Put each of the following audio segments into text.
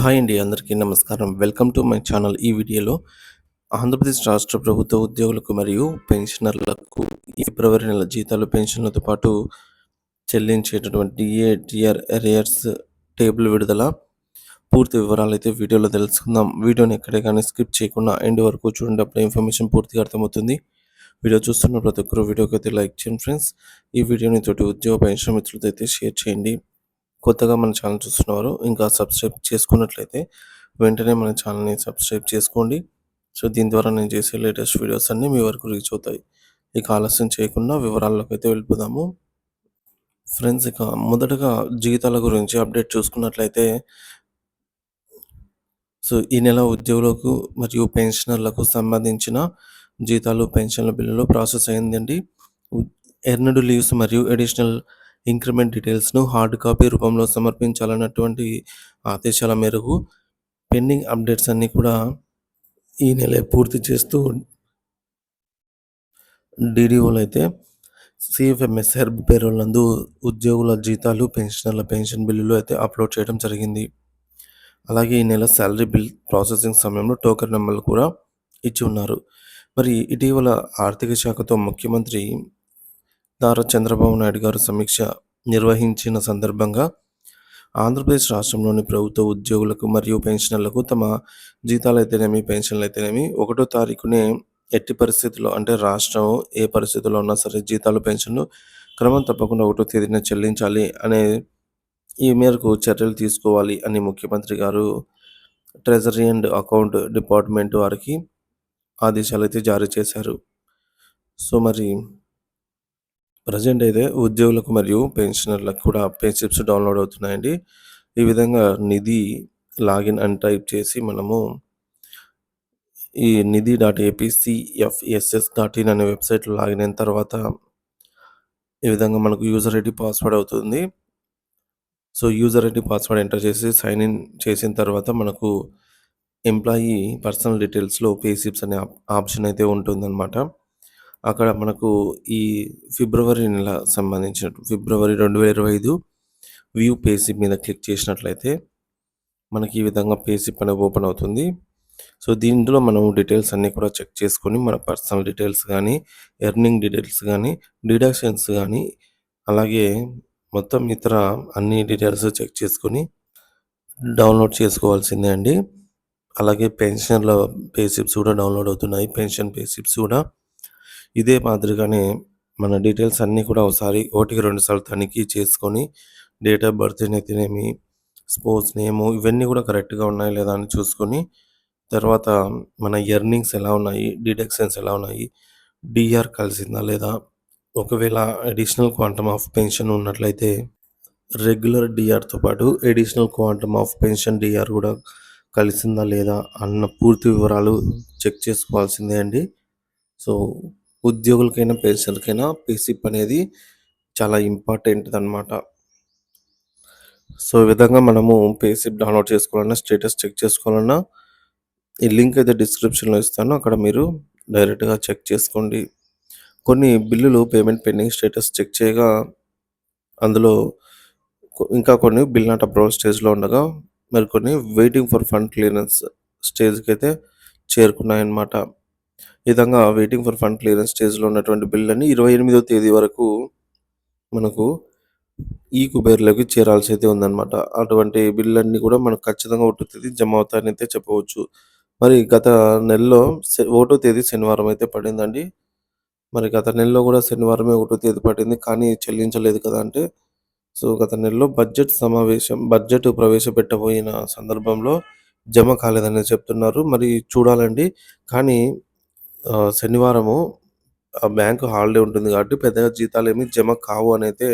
Hi అండి అందరికీ నమస్కారం. Welcome to my channel. ఈ వీడియోలో ఆంధ్రప్రదేశ్ రాష్ట్ర ప్రభుత్వ ఉద్యోగులకు మరియు పెన్షనర్లకు ఫిబ్రవరి నెల జీతాలు పెన్షన్లతో పాటు చెల్లించేటటువంటి డిఏ టిఆర్ ఎరియర్స్ టేబుల్ విడుదల. పూర్తి వివరాలు అయితే వీడియోలో తెలుసుకుందాం. వీడియోని ఎక్కడే కానీ స్కిప్ చేయకుండా ఎండ్ వరకు చూడండి. అప్పుడు ఇన్ఫర్మేషన్ పూర్తిగా అర్థమవుతుంది. వీడియో చూస్తున్న ప్రతి ఒక్కరు వీడియోకి అయితే లైక్ చేయండి ఫ్రెండ్స్. ఈ వీడియోని తోటి ఉద్యోగ పెన్షన్ మిత్రులతో అయితే షేర్ చేయండి. కొత్తగా మన ఛానల్ చూస్తున్నవారు ఇంకా సబ్స్క్రైబ్ చేసుకున్నట్లయితే వెంటనే మన ఛానల్ని సబ్స్క్రైబ్ చేసుకోండి. సో దీని ద్వారా నేను చేసే లేటెస్ట్ వీడియోస్ అన్నీ మీ వరకు రీచ్ అవుతాయి. ఇక ఆలస్యం చేయకుండా వివరాల్లోకి అయితే వెళ్ళిపోదాము. ఫ్రెండ్స్ ఇక మొదటగా జీతాల గురించి అప్డేట్ చూసుకున్నట్లయితే సో ఈ నెల ఉద్యోగులకు మరియు పెన్షనర్లకు సంబంధించిన జీతాలు పెన్షన్ల బిల్లులు ప్రాసెస్ అయిందండి. ఎర్నడు లీవ్స్ మరియు అడిషనల్ ఇంక్రిమెంట్ డీటెయిల్స్ను హార్డ్ కాపీ రూపంలో సమర్పించాలన్నటువంటి ఆదేశాల మేరకు పెండింగ్ అప్డేట్స్ అన్నీ కూడా ఈ నెల పూర్తి చేస్తూ డీడీఓలు అయితే సిఎఫ్ఎంఎస్ హెర్బ్ పేరోల్ నందు ఉద్యోగుల జీతాలు పెన్షనర్ల పెన్షన్ బిల్లులు అయితే అప్లోడ్ చేయడం జరిగింది. అలాగే ఈ నెల శాలరీ బిల్ ప్రాసెసింగ్ సమయంలో టోకెన్ నెంబర్లు కూడా ఇచ్చి ఉన్నారు. మరి ఇటీవల ఆర్థిక శాఖతో ముఖ్యమంత్రి నారా చంద్రబాబు నాయుడు గారు సమీక్ష నిర్వహించిన సందర్భంగా ఆంధ్రప్రదేశ్ రాష్ట్రంలోని ప్రభుత్వ ఉద్యోగులకు మరియు పెన్షనర్లకు తమ జీతాలు అయితేనేమి పెన్షన్లు అయితేనేమి ఒకటో తారీఖునే ఎట్టి పరిస్థితుల్లో అంటే రాష్ట్రం ఏ పరిస్థితుల్లో ఉన్నా సరే జీతాలు పెన్షన్లు క్రమం తప్పకుండా ఒకటో తేదీన చెల్లించాలి అనే ఈ మేరకు చర్యలు తీసుకోవాలి అని ముఖ్యమంత్రి గారు ట్రెజరీ అండ్ అకౌంట్ డిపార్ట్మెంట్ వారికి ఆదేశాలు అయితే జారీ చేశారు. సో మరి ప్రజెంట్ అయితే ఉద్యోగులకు మరియు పెన్షనర్లకు కూడా పే స్లిప్స్ డౌన్లోడ్ అవుతున్నాయండి. ఈ విధంగా నిధి లాగిన్ అని టైప్ చేసి మనము ఈ Nidhi dot APCFSS dot in అనే వెబ్సైట్లో లాగిన్ అయిన తర్వాత ఈ విధంగా మనకు యూజర్ ఐడి పాస్వర్డ్ అవుతుంది. So user ID password enter చేసి సైన్ ఇన్ చేసిన తర్వాత మనకు ఎంప్లాయీ పర్సనల్ డీటెయిల్స్లో పే స్లిప్స్ అనే ఆప్షన్ అయితే ఉంటుందన్నమాట. అక్కడ మనకు ఈ ఫిబ్రవరి నెల సంబంధించిన ఫిబ్రవరి రెండు వేల ఇరవై ఐదు వ్యూ పేసిప్ మీద క్లిక్ చేసినట్లయితే మనకి ఈ విధంగా పేసిప్ అనేది ఓపెన్ అవుతుంది. సో దీంట్లో మనం డీటెయిల్స్ అన్నీ కూడా చెక్ చేసుకొని మన పర్సనల్ డీటెయిల్స్ కానీ ఎర్నింగ్ డీటెయిల్స్ కానీ డిడక్షన్స్ కానీ అలాగే మొత్తం ఇతర అన్ని డీటెయిల్స్ చెక్ చేసుకొని డౌన్లోడ్ చేసుకోవాల్సిందే అండి. అలాగే పెన్షన్ల పేసిప్స్ కూడా డౌన్లోడ్ అవుతున్నాయి. పెన్షన్ పేసిప్స్ కూడా ఇదే మాదిరిగానే మన డీటెయిల్స్ అన్నీ కూడా ఒకసారి ఒకటికి రెండు సార్లు తనిఖీ చేసుకొని డేట్ ఆఫ్ బర్త్ అయితేనేమి స్పోర్ట్స్ నేము ఇవన్నీ కూడా కరెక్ట్గా ఉన్నాయి లేదా అని చూసుకొని తర్వాత మన ఎర్నింగ్స్ ఎలా ఉన్నాయి డిడక్షన్స్ ఎలా ఉన్నాయి డిఆర్ కలిసిందా లేదా ఒకవేళ అడిషనల్ క్వాంటమ్ ఆఫ్ పెన్షన్ ఉన్నట్లయితే రెగ్యులర్ డిఆర్తో పాటు additional quantum of pension DR కూడా కలిసిందా లేదా అన్న పూర్తి వివరాలు చెక్ చేసుకోవాల్సిందే అండి. సో ఉద్యోగులకైనా పెన్షన్కైనా పేసిప్ అనేది చాలా ఇంపార్టెంట్ అనమాట సో ఈ విధంగా మనము పేసిప్ డౌన్లోడ్ చేసుకోవాలన్నా స్టేటస్ చెక్ చేసుకోవాలన్నా ఈ లింక్ అయితే డిస్క్రిప్షన్లో ఇస్తాను. అక్కడ మీరు డైరెక్ట్గా చెక్ చేసుకోండి. కొన్ని బిల్లులు పేమెంట్ పెండింగ్ స్టేటస్ చెక్ చేయగా అందులో ఇంకా కొన్ని బిల్ నాట్ అప్రూవల్ స్టేజ్లో ఉండగా మరి కొన్ని వెయిటింగ్ ఫర్ ఫండ్ క్లియరెన్స్ స్టేజ్కి అయితే చేరుకున్నాయన్నమాట. ఈ విధంగా వెయిటింగ్ ఫర్ ఫండ్ క్లియరెన్స్ స్టేజ్లో ఉన్నటువంటి బిల్ అని ఇరవై ఎనిమిదో తేదీ వరకు మనకు ఈ కుబేర్లోకి చేరాల్సి అయితే ఉందన్నమాట. అటువంటి బిల్లన్నీ కూడా మనకు ఖచ్చితంగా ఒకటో తేదీ జమ అవుతాయని అయితే చెప్పవచ్చు. మరి గత నెలలో ఒకటో తేదీ శనివారం అయితే పడిందండి. మరి గత నెలలో కూడా శనివారమే ఒకటో తేదీ పడింది కానీ చెల్లించలేదు కదా అంటే. సో గత నెలలో బడ్జెట్ సమావేశం బడ్జెట్ ప్రవేశపెట్టబోయిన సందర్భంలో జమ కాలేదని చెప్తున్నారు. మరి చూడాలండి. కానీ శనివారము ఆ బ్యాంకు హాలిడే ఉంటుంది కాబట్టి పెద్దగా జీతాలు ఏమి జమ కావు అని అయితే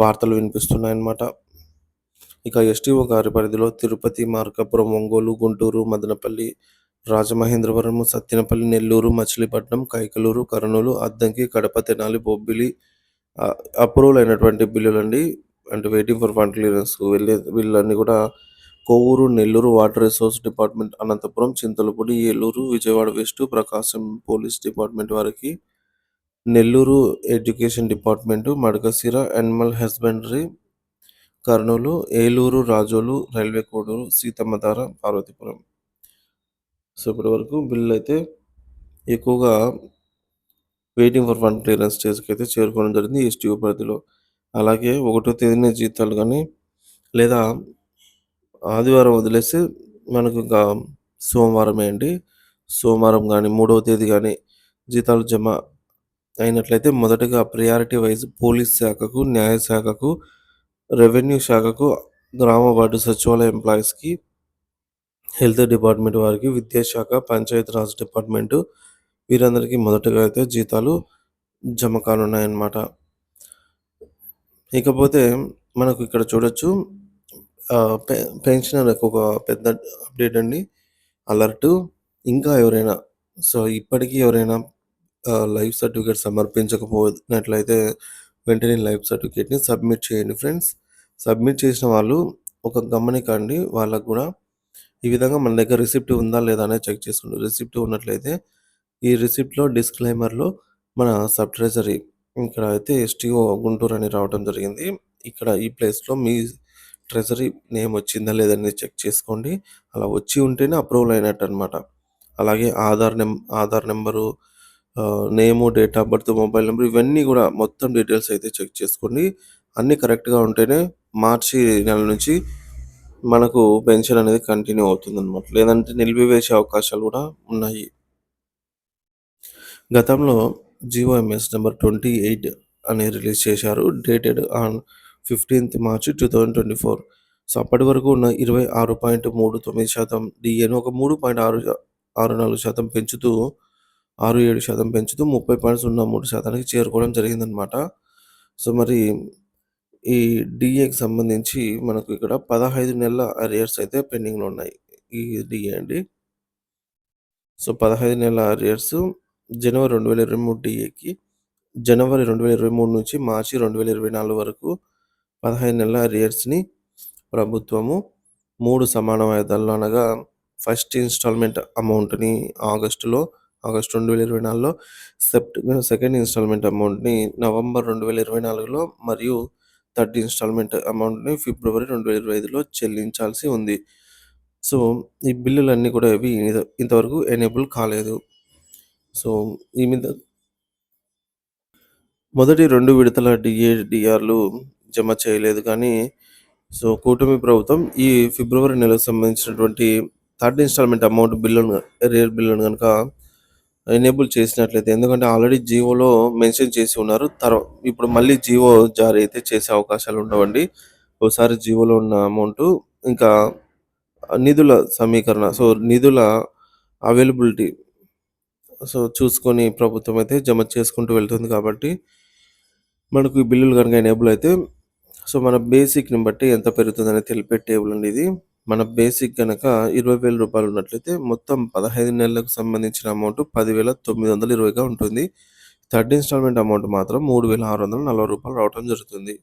వార్తలు వినిపిస్తున్నాయన్నమాట. ఇక ఎస్టీఓ గారి పరిధిలో తిరుపతి మార్కాపురం ఒంగోలు గుంటూరు మదనపల్లి రాజమహేంద్రవరం సత్యనపల్లి నెల్లూరు మచిలీపట్నం కైకలూరు కర్నూలు అద్దంకి కడప తెనాలి బొబ్బిలి అప్రూవల్ అయినటువంటి బిల్లులండి. అంటే వెయిటింగ్ ఫర్ ఫండ్ క్లియరెన్స్ వెళ్ళే వీళ్ళన్నీ కూడా Kovvur Nellore water resource department Anantapur Chintalapudi Eluru Vijayawada west Prakasam police department వారికి Nellore education department Madakasira animal husbandry Kurnool, Eluru, Razole, railway Koduru, Seethammadhara, Parvathipuram. So, ఇప్పటి వరకు అయితే ఎక్కువగా waiting for fund clearance అయితే చేరుకోవడం జరిగింది ST పరిధిలో. అలాగే ఒకటో తేదీనే జీతాలు కానీ లేదా ఆదివారం వదిలేస్తే మనకు ఇంకా సోమవారమే అండి. సోమవారం కానీ మూడవ తేదీ కానీ జీతాలు జమ అయినట్లయితే మొదటగా ప్రియారిటీ వైజ్ పోలీస్ శాఖకు, న్యాయ శాఖకు, రెవెన్యూ శాఖకు, గ్రామ వార్డు సచివాలయ ఎంప్లాయీస్‌కి, హెల్త్ డిపార్ట్మెంట్ వారికి, విద్యాశాఖ, పంచాయతీరాజ్ డిపార్ట్మెంటు వీరందరికీ మొదటగా అయితే జీతాలు జమ కానున్నాయన్నమాట. ఇకపోతే మనకు ఇక్కడ చూడొచ్చు ఆహ్, పె ఒక పెద్ద అప్డేట్ అండి. అలర్టు. ఇంకా ఎవరైనా సో, ఇప్పటికీ ఎవరైనా లైఫ్ సర్టిఫికేట్ సమర్పించకపోయినట్లయితే వెంటనే లైఫ్ సర్టిఫికేట్‌ని సబ్మిట్ చేయండి ఫ్రెండ్స్. సబ్మిట్ చేసిన వాళ్ళు ఒక గమనిక అండి కూడా ఈ విధంగా మన దగ్గర రిసిప్ట్ ఉందా లేదా అనేది చెక్ చేసుకోండి. రిసిప్ట్ ఉన్నట్లయితే ఈ రిసిప్ట్‌లో డిస్క్లైమర్‌లో మన సబ్ ట్రెజరీ ఇక్కడ అయితే ఎస్‌టీఓ గుంటూరు అని రావడం జరిగింది. ఇక్కడ ఈ ప్లేస్‌లో మీ ట్రెజరీ నేమ్ వచ్చిందా లేదా అనేది చెక్ చేసుకోండి. అలా వచ్చి ఉంటేనే అప్రూవల్ అయినట్టు అనమాట అలాగే Aadhaar నెం Aadhaar number name, date of birth, mobile number ఇవన్నీ కూడా మొత్తం డీటెయిల్స్ అయితే చెక్ చేసుకోండి. అన్నీ కరెక్ట్‌గా ఉంటేనే మార్చి నెల నుంచి మనకు పెన్షన్ అనేది కంటిన్యూ అవుతుందన్నమాట లేదంటే నిలిపివేసే అవకాశాలు కూడా ఉన్నాయి. గతంలో GO MS number twenty eight అని రిలీజ్ చేశారు. Dated on fifteenth March two thousand twenty four. So అప్పటి వరకు ఉన్న ఇరవై ఆరు పాయింట్ మూడు తొమ్మిది శాతం డిఏను ఒక మూడు పాయింట్ ఆరు ఆరు నాలుగు శాతం పెంచుతూ ఆరు ఏడు శాతం పెంచుతూ ముప్పై పాయింట్ సున్నా మూడు శాతానికి చేరుకోవడం జరిగిందనమాట సో మరి ఈ డిఏకి సంబంధించి మనకు ఇక్కడ పదహైదు నెలల అరియర్స్ అయితే పెండింగ్లో ఉన్నాయి ఈ డిఏ అండి. సో పదహైదు నెలల అరియర్స్ జనవరి రెండు వేల ఇరవై మూడు డిఏకి జనవరి రెండు వేల ఇరవై మూడు నుంచి మార్చి రెండు వేల ఇరవై నాలుగు వరకు 15 నెలల అరియర్స్‌ని ప్రభుత్వము మూడు సమాన వాయిదాల్లో అనగా ఫస్ట్ ఇన్‌స్టాల్‌మెంట్ అమౌంట్‌ని ఆగస్టులో ఆగస్టు 2024లో, సెప్ట్ సెకండ్ ఇన్‌స్టాల్‌మెంట్ అమౌంట్‌ని నవంబర్ 2024లో మరియు థర్డ్ ఇన్‌స్టాల్‌మెంట్ అమౌంట్‌ని ఫిబ్రవరి 2025లో చెల్లించాల్సి ఉంది. సో, ఈ బిల్లులన్నీ కూడా ఇవి ఇంతవరకు ఎనేబుల్ కాలేదు. సో, ఈ మీద మొదటి రెండు విడతల డీఏ, డిఆర్లు జమ చేయలేదు కానీ, సో, కూటమి ప్రభుత్వం ఈ ఫిబ్రవరి నెలకు సంబంధించినటువంటి థర్డ్ ఇన్‌స్టాల్‌మెంట్ అమౌంట్ బిల్లును అరియర్ బిల్లును కనుక ఎనేబుల్ చేసినట్లయితే ఎందుకంటే ఆల్రెడీ జియోలో మెన్షన్ చేసి ఉన్నారు. తర్వాత ఇప్పుడు మళ్ళీ జియో జారీ అయితే చేసే అవకాశాలు ఉండవండి. ఒకసారి జియోలో ఉన్న అమౌంట్ ఇంకా నిధుల సమీకరణ సో, నిధుల అవైలబిలిటీ సో, చూసుకొని ప్రభుత్వం అయితే జమ చేసుకుంటూ వెళ్తుంది కాబట్టి మనకు ఈ బిల్లులు కనుక ఎనేబుల్ అయితే సో, మన బేసిక్‌ని బట్టి ఎంత పెరుగుతుందనేది తెలిపే టేబుల్ అండి ఇది. మన బేసిక్ గనక రూ. 20,000 ఉన్నట్లయితే మొత్తం 15 నెలలకు సంబంధించిన అమౌంట్ 10,920గా ఉంటుంది. థర్డ్ ఇన్‌స్టాల్‌మెంట్ అమౌంట్ మాత్రం మూడు వేల ఆరు వందల నలభై రూపాయలు రావటం జరుగుతుంది.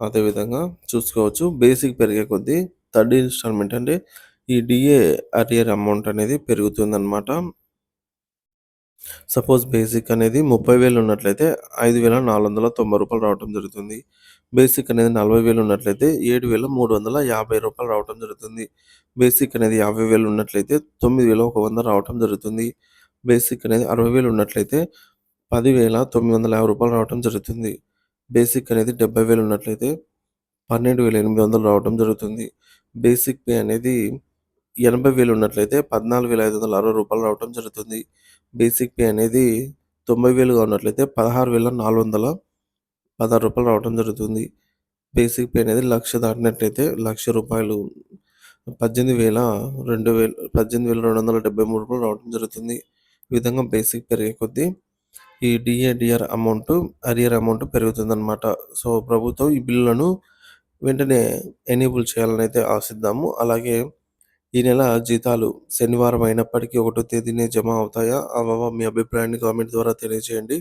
అదేవిధంగా చూసుకోవచ్చు. బేసిక్ పెరిగే కొద్దీ థర్డ్ ఇన్‌స్టాల్‌మెంట్ అంటే ఈ డిఏ అరియర్ అమౌంట్ అనేది పెరుగుతుందన్నమాట సపోజ్ బేసిక్ అనేది ముప్పై వేలు ఉన్నట్లయితే ఐదు వేల నాలుగు వందల తొంభై రూపాయలు రావడం జరుగుతుంది. బేసిక్ అనేది నలభై వేలు ఉన్నట్లయితే ఏడు వేల మూడు వందల యాభై రూపాయలు రావటం జరుగుతుంది. బేసిక్ అనేది యాభై వేలు ఉన్నట్లయితే తొమ్మిది వేల ఒక వంద రావటం జరుగుతుంది. బేసిక్ అనేది అరవై వేలు ఉన్నట్లయితే పదివేల తొమ్మిది వందల యాభై రూపాయలు రావటం జరుగుతుంది. బేసిక్ అనేది డెబ్బై వేలు ఉన్నట్లయితే పన్నెండు వేల ఎనిమిది వందలు రావటం జరుగుతుంది. బేసిక్ పే అనేది ఎనభై వేలు ఉన్నట్లయితే పద్నాలుగు వేల ఐదు వందల అరవై రూపాయలు రావడం జరుగుతుంది. బేసిక్ పే అనేది తొంభై వేలుగా ఉన్నట్లయితే పదహారు వేల నాలుగు వందల పదహారు రూపాయలు రావడం జరుగుతుంది. బేసిక్ పే అనేది లక్ష దాటినట్లయితే లక్ష రూపాయలు పద్దెనిమిది వేల రెండు వేలు పద్దెనిమిది వేల రెండు వందల డెబ్బై మూడు రూపాయలు రావడం జరుగుతుంది. ఈ విధంగా బేసిక్ పెరిగే కొద్దీ ఈ DA DR amount arrear amount పెరుగుతుందన్నమాట. So ప్రభుత్వం ఈ బిల్లులను వెంటనే ఎనేబుల్ చేయాలని అయితే ఆశిద్దాము. అలాగే ఈ నెల జీతాలు శనివారం అయినప్పటికీ ఒకటో తేదీనే జమ అవుతాయా? అవ్వవా? మీ అభిప్రాయాన్ని కామెంట్ ద్వారా తెలియజేయండి.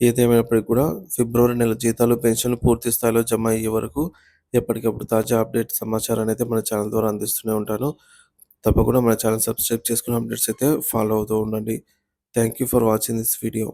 ఏదేమైనప్పటికీ కూడా ఫిబ్రవరి నెల జీతాలు, పెన్షన్‌లు పూర్తి స్థాయిలో జమ అయ్యే వరకు ఎప్పటికప్పుడు తాజా అప్డేట్ సమాచారాన్ని అయితే మన ఛానల్ ద్వారా అందిస్తూనే ఉంటాను. తప్పకుండా మన ఛానల్ సబ్స్క్రైబ్ చేసుకుని అప్డేట్స్ అయితే ఫాలో అవుతూ ఉండండి. Thank you for watching this video.